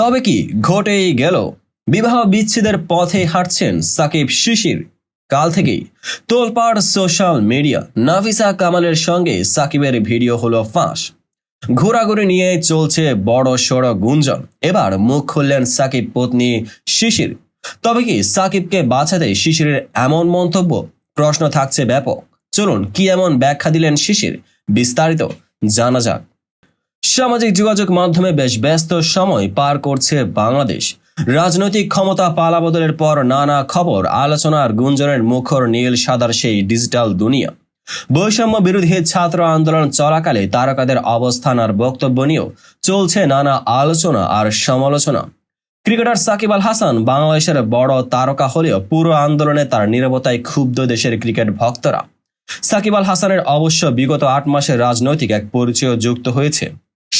তবে কি ঘটেই গেল? বিবাহ বিচ্ছেদের পথে হাঁটছেন সাকিব শিশির। কাল থেকেই তোলপাড় সোশ্যাল মিডিয়া নাফিসা কামালের সঙ্গে সাকিবের ভিডিও হলো ফাঁস। ঘোরাঘুরি নিয়ে চলছে বড় সড় গুঞ্জন। এবার মুখ খুললেন সাকিব পত্নী শিশির। তবে কি সাকিবকে বাঁচাতে শিশিরের এমন মন্তব্য? প্রশ্ন থাকছে ব্যাপক। চলুন কি এমন ব্যাখ্যা দিলেন শিশির? বিস্তারিত জানা যাক। সামাজিক যোগাযোগ মাধ্যমে বেশ ব্যস্ত সময় পার করছে বাংলাদেশ। রাজনৈতিক ক্ষমতা পালাবদলের পর নানা খবর, আলোচনার গুঞ্জনের মুখর নীল সাদার সেই ডিজিটাল দুনিয়া। বৈষম্য বিরোধী ছাত্র আন্দোলন চলাকালে তারকাদের অবস্থান আর বক্তব্য নিয়েও চলছে নানা আলোচনা আর সমালোচনা। ক্রিকেটার সাকিব আল হাসান বাংলাদেশের বড় তারকা হলেও পুরো আন্দোলনে তার নিরবতায় ক্ষুব্ধ দেশের ক্রিকেট ভক্তরা। সাকিব আল হাসানের অবশ্য বিগত আট মাসে রাজনৈতিক এক পরিচয় যুক্ত হয়েছে।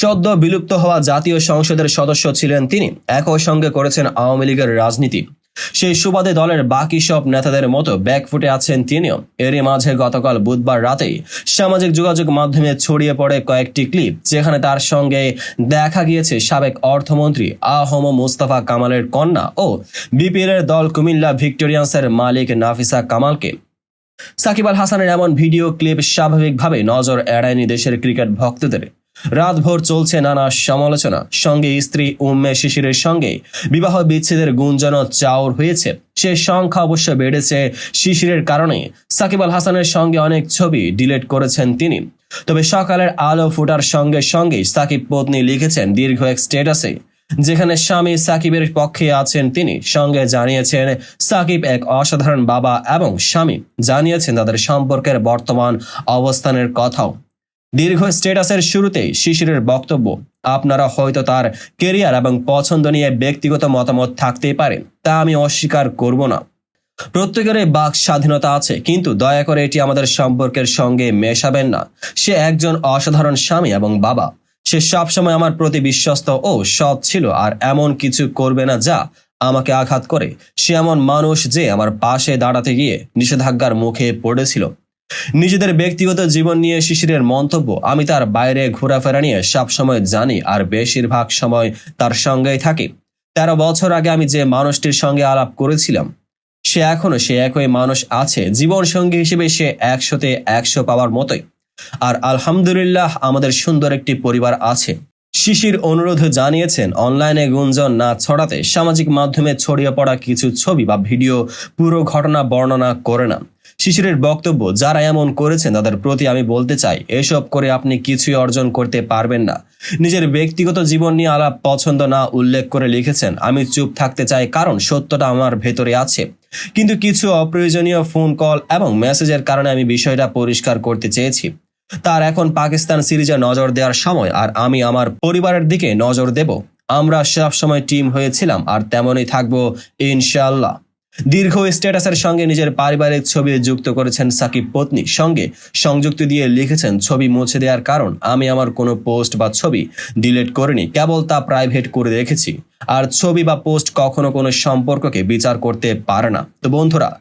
সদ্য বিলুপ্ত হওয়া জাতীয় সংসদের সদস্য ছিলেন তিনি। একই সঙ্গে করেছেন আওয়ামী লীগের রাজনীতি। সেই সুবাদে দলের বাকি সব নেতাদের মতো ব্যাকফুটে আছেন তিনিও। এরই মাঝে গতকাল বুধবার রাতেই সামাজিক যোগাযোগ মাধ্যমে ছড়িয়ে পড়ে কয়েকটি ক্লিপ, যেখানে তার সঙ্গে দেখা গিয়েছে সাবেক অর্থমন্ত্রী আহম মুস্তাফা কামালের কন্যা ও বিপিএল এর দল কুমিল্লা ভিক্টোরিয়ান্সের মালিক নাফিসা কামালকে। সাকিব আল হাসানের এমন ভিডিও ক্লিপ স্বাভাবিকভাবে নজর এড়ায়নি দেশের ক্রিকেট ভক্তদের। রাতভর চলছে নানা সমালোচনা। সঙ্গে স্ত্রী উম্মে শিশিরের সঙ্গে বিবাহ বিচ্ছেদের গুঞ্জন চাউর হয়েছে। সে সংখ্যা অবশ্য বেড়েছে শিশিরের কারণে। সাকিব আল হাসানের সঙ্গে অনেক ছবি ডিলিট করেছেন তিনি। তবে সকালের আলো ফুটার সঙ্গে সঙ্গে সাকিব পত্নী লিখেছেন দীর্ঘ এক স্টেটাসে যেখানে স্বামী সাকিবের পক্ষে আছেন তিনি। সঙ্গে জানিয়েছেন, সাকিব এক অসাধারণ বাবা এবং স্বামী। জানিয়েছেন তাদের সম্পর্কের বর্তমান অবস্থানের কথাও। দীর্ঘ স্টেটাসের শুরুতেই শিশিরের বক্তব্য, আপনারা হয়তো তার কেরিয়ার এবং পছন্দ নিয়ে ব্যক্তিগত মতামত থাকতেই পারে, তা আমি অস্বীকার করব না। প্রত্যেকেরই বাক স্বাধীনতা আছে, কিন্তু দয়া করে এটি আমাদের সম্পর্কের সঙ্গে মেশাবেন না। সে একজন অসাধারণ স্বামী এবং বাবা। সে সবসময় আমার প্রতি বিশ্বস্ত ও সৎ ছিল, আর এমন কিছু করবে না যা আমাকে আঘাত করে। সে এমন মানুষ যে আমার পাশে দাঁড়াতে গিয়ে নিষেধাজ্ঞার মুখে পড়েছিল। নিজেদের ব্যক্তিগত জীবন নিয়ে শিশিরের মন্তব্য, আমি তার বাইরে ঘোরাফেরা নিয়ে সবসময় জানি আর বেশিরভাগ সময় তার সঙ্গেই থাকি। তেরো বছর আগে আমি যে মানুষটির সঙ্গে আলাপ করেছিলাম, সে এখনও সে একই মানুষ আছে জীবন সঙ্গী হিসেবে সে একশোতে একশো পাওয়ার মতোই। আর আলহামদুলিল্লাহ আমাদের সুন্দর একটি পরিবার আছে। শিশির অনুরোধ জানিয়েছেন, অনলাইনে গুঞ্জন না ছড়াতে সামাজিক মাধ্যমে ছড়িয়ে পড়া কিছু ছবি বা ভিডিও পুরো ঘটনা বর্ণনা করে না। শিশিরের বক্তব্য, যারা এমন করেছেন তাদের প্রতি আমি বলতে চাই, এসব করে আপনি কিছুই অর্জন করতে পারবেন না। নিজের ব্যক্তিগত জীবন নিয়ে আলাপ পছন্দ না উল্লেখ করে লিখেছেন। আমি চুপ থাকতে চাই, কারণ সত্যটা আমার ভেতরে আছে। কিন্তু কিছু অপ্রয়োজনীয় ফোন কল এবং মেসেজের কারণে আমি বিষয়টা পরিষ্কার করতে চেয়েছি। তার এখন পাকিস্তান সিরিজে নজর দেওয়ার সময়, আর আমি আমার পরিবারের দিকে নজর দেব। আমরা সব সময় টিম হয়েছিলাম, আর তেমনই থাকব, ইনশাআল্লাহ। দীর্ঘ স্ট্যাটাসের সঙ্গে নিজের পারিবারিক ছবি যুক্ত করেছেন সাকিব পত্নী। সঙ্গে সংযুক্তি দিয়ে লিখেছেন, ছবি মুছে দেওয়ার কারণ, আমি আমার কোনো পোস্ট বা ছবি ডিলিট করিনি, কেবল তা প্রাইভেট করে রেখেছি। আর ছবি বা পোস্ট কখনো কোনো সম্পর্ককে বিচার করতে পারে না। তো বন্ধুরা